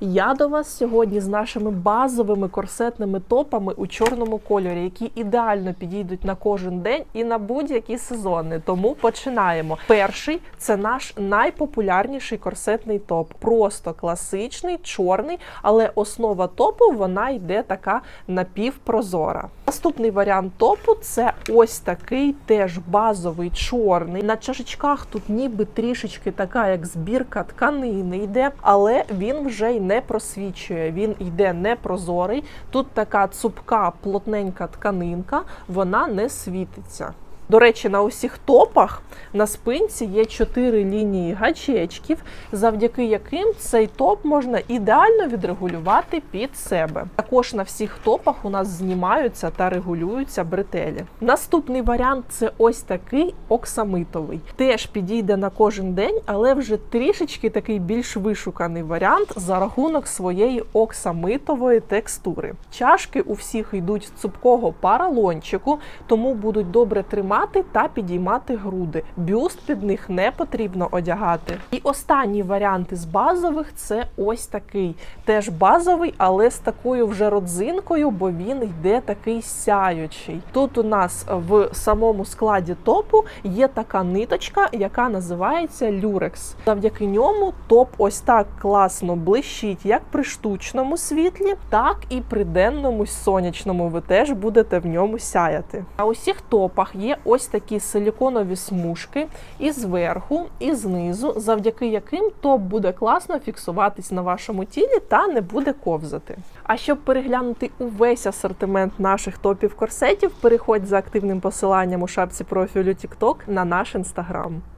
Я до вас сьогодні з нашими базовими корсетними топами у чорному кольорі, які ідеально підійдуть на кожен день і на будь-які сезони. Тому починаємо. Перший це наш найпопулярніший корсетний топ. Просто класичний, чорний, але основа топу вона йде така напівпрозора. Наступний варіант топу це ось такий теж базовий чорний. На чашечках тут ніби трішечки така, як збірка тканини йде, але він вже й не просвічує. Він йде непрозорий. Тут така цупка, плотненька тканинка, вона не світиться. До речі, на усіх топах на спинці є чотири лінії гачечків, завдяки яким цей топ можна ідеально відрегулювати під себе. Також на всіх топах у нас знімаються та регулюються бретелі. Наступний варіант це ось такий оксамитовий. Теж підійде на кожен день, але вже трішечки такий більш вишуканий варіант за рахунок своєї оксамитової текстури. Чашки у всіх йдуть з цупкого паралончику, тому будуть добре тримати та підіймати груди. Бюст під них не потрібно одягати. І останній варіант із базових це ось такий. Теж базовий, але з такою вже родзинкою, бо він йде такий сяючий. Тут у нас в самому складі топу є така ниточка, яка називається люрекс. Завдяки ньому топ ось так класно блищить, як при штучному світлі, так і при денному сонячному. Ви теж будете в ньому сяяти. На усіх топах є ось такі силіконові смужки і зверху, і знизу, завдяки яким топ буде класно фіксуватись на вашому тілі та не буде ковзати. А щоб переглянути увесь асортимент наших топів корсетів, переходь за активним посиланням у шапці профілю TikTok на наш інстаграм.